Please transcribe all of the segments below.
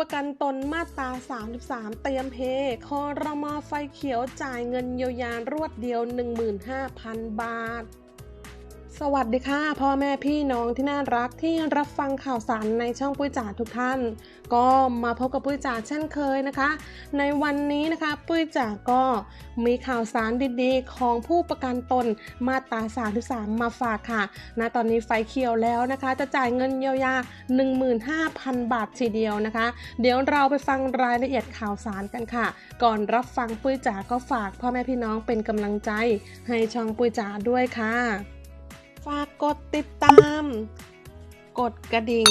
ประกันตนมาตรา 33 เตรียมเพคอรมอไฟเขียวจ่ายเงินเยียวยารวดเดียว 15,000 บาท สวัสดีค่ะพ่อแม่พี่น้องที่น่ารักที่รับฟังข่าวสารในช่องปุ้ยจ๋าทุกท่าน ก็มาพบกับปุ้ยจ๋าเช่นเคยนะคะ ในวันนี้นะคะปุ้ยจ๋าก็มีข่าวสารดีๆ ของผู้ประกันตนมาตรา33 มาฝากค่ะณตอนนี้ไฟเขียวแล้วนะคะ จะจ่ายเงินเยียวยา 15,000 บาททีเดียวนะคะ เดี๋ยวเราไปฟังรายละเอียดข่าวสารกันค่ะ ก่อนรับฟังปุ้ยจ๋าก็ฝากพ่อแม่พี่น้องเป็นกำลังใจ ให้ช่องปุ้ยจ๋าด้วยค่ะ ฝากกดติดตาม กดกระดิ่ง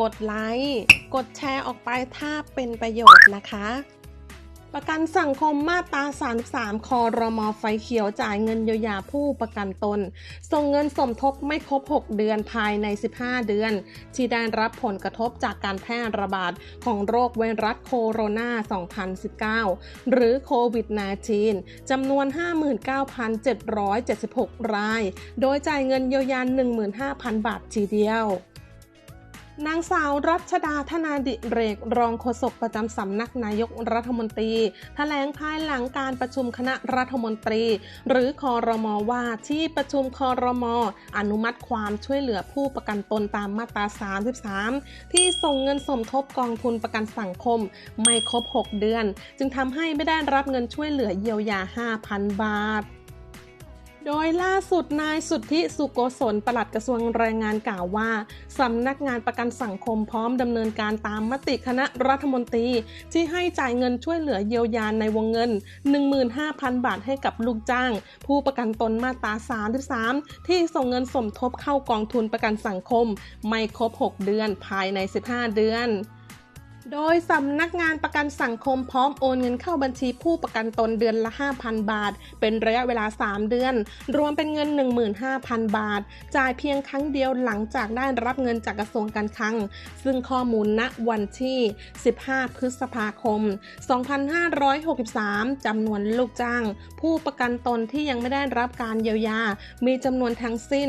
กดไลค์ กดแชร์ออกไปถ้าเป็นประโยชน์นะคะ ประกันสังคมมาตรา 33 คอรมอไฟเขียวจ่ายเงินเยียวยาผู้ประกันตน ส่งเงินสมทบไม่ครบ 6 เดือนภายใน 15 เดือน ที่ได้รับผลกระทบจากการแพร่ระบาดของโรคไวรัสโคโรนา 2019 หรือโควิด -19 จำนวน 59,776 ราย โดยจ่ายเงินเยียวยา 15,000 บาททีเดียว นางสาวรัชดาธนาดิเรก รองโฆษกประจำสำนักนายกรัฐมนตรีแถลงภายหลังการประชุมคณะรัฐมนตรี หรือคอรมอว่าที่ประชุมคอรมออนุมัติความช่วยเหลือผู้ประกันตนตามมาตรา 33 ที่ส่งเงินสมทบกองทุนประกันสังคม ไม่ครบ 6 เดือน จึงทำให้ไม่ได้รับเงินช่วยเหลือเยียวยา 5,000 บาท โดยล่าสุดนายสุทธิสุโกศลปลัดกระทรวงแรงงานกล่าวว่า สำนักงานประกันสังคมพร้อมดำเนินการตามมติคณะรัฐมนตรี ที่ให้จ่ายเงินช่วยเหลือเยียวยาในวงเงิน 15,000 บาทให้กับลูกจ้าง ผู้ประกันตนมาตรา 33 ที่ส่งเงินสมทบเข้ากองทุนประกันสังคม ไม่ครบ 6 เดือนภายใน 15 เดือน โดยสำนักงานประกันสังคมพร้อมโอนเงินเข้าบัญชีผู้ประกันตนเดือนละ 5,000 บาท เป็นระยะเวลา 3 เดือน รวมเป็นเงิน 15,000 บาท จ่ายเพียงครั้งเดียวหลังจากได้รับเงินจากกระทรวงการคลัง ซึ่งข้อมูลณวันที่ 15 พฤษภาคม 2563 จำนวนลูกจ้าง ผู้ประกันตนที่ยังไม่ได้รับการเยียวยา มีจำนวนทั้งสิ้น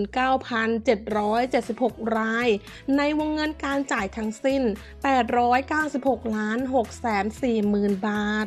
59,776 ราย ในวงเงินการจ่ายทั้งสิ้น896 ล้าน6แสน4หมื่นบาท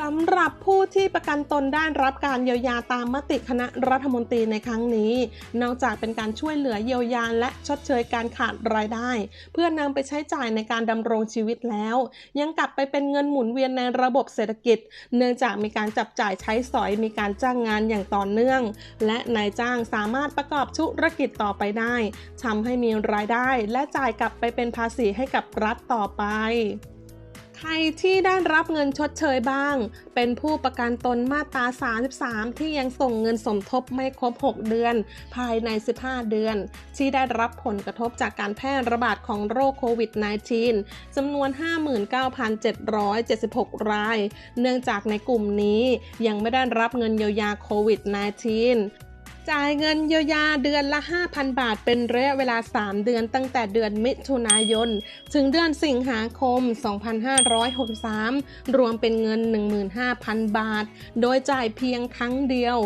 สำหรับผู้ที่ประกันตนได้รับการเยียวยาตามมติคณะรัฐมนตรีในครั้งนี้ นอกจากเป็นการช่วยเหลือเยียวยาและชดเชยการขาดรายได้ เพื่อนำไปใช้จ่ายในการดำรงชีวิตแล้ว ยังกลับไปเป็นเงินหมุนเวียนในระบบเศรษฐกิจ เนื่องจากมีการจับจ่ายใช้สอยมีการจ้างงานอย่างต่อเนื่อง และนายจ้างสามารถประกอบธุรกิจต่อไปได้ทำให้มีรายได้และจ่ายกลับไปเป็นภาษีให้กับรัฐต่อไป ใครที่ได้รับเงินชดเชยบ้าง เป็นผู้ประกันตนมาตรา 33 ที่ยังส่งเงินสมทบไม่ครบ 6 เดือน ภายใน 15 เดือน ที่ได้รับผลกระทบจากการแพร่ระบาดของโรคโควิด -19 จำนวน 59,776 ราย เนื่องจากในกลุ่มนี้ยังไม่ได้รับเงินเยียวยาโควิด -19 จ่ายเงินเยียวยาเดือนละ 5,000 บาท เป็นระยะเวลา 3 เดือนตั้งแต่เดือนมิถุนายน ถึงเดือนสิงหาคม 2563 รวมเป็นเงิน 15,000 บาท โดยจ่ายเพียงครั้งเดียว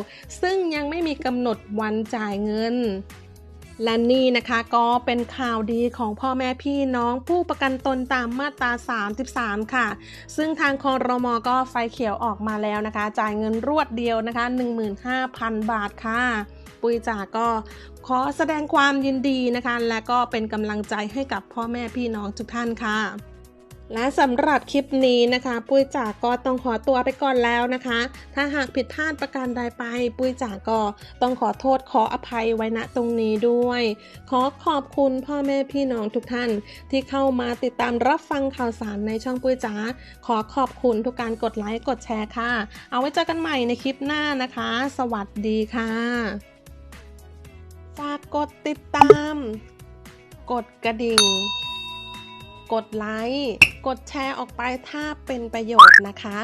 ซึ่งยังไม่มีกำหนดวันจ่ายเงิน และนี่นะคะก็เป็นข่าวดีของพ่อแม่พี่น้องผู้ประกันตนตามมาตรา 33 ค่ะ ซึ่งทางคอรมอก็ไฟเขียวออกมาแล้วนะคะ จ่ายเงินรวดเดียวนะคะ 15,000 บาทค่ะ ปุยจ่าก็ขอแสดงความยินดีนะคะ และก็เป็นกำลังใจให้กับพ่อแม่พี่น้องทุกท่านค่ะ และสำหรับคลิปนี้นะคะ ปุ้ยจ๋าก็ต้องขอตัวไปก่อนแล้วนะคะ ถ้าหากผิดพลาดประการใดไป ปุ้ยจ๋าก็ต้องขอโทษขออภัยไว้ณตรงนี้ด้วย ขอขอบคุณพ่อแม่พี่น้องทุกท่าน ที่เข้ามาติดตามรับฟังข่าวสารในช่องปุ้ยจ๋าขอขอบคุณทุกการกดไลค์กดแชร์ค่ะ เอาไว้เจอกันใหม่ในคลิปหน้านะคะ สวัสดีค่ะฝากกดติดตาม กดกระดิ่ง กดไลค์ กดแชร์ออกไปถ้าเป็นประโยชน์นะคะ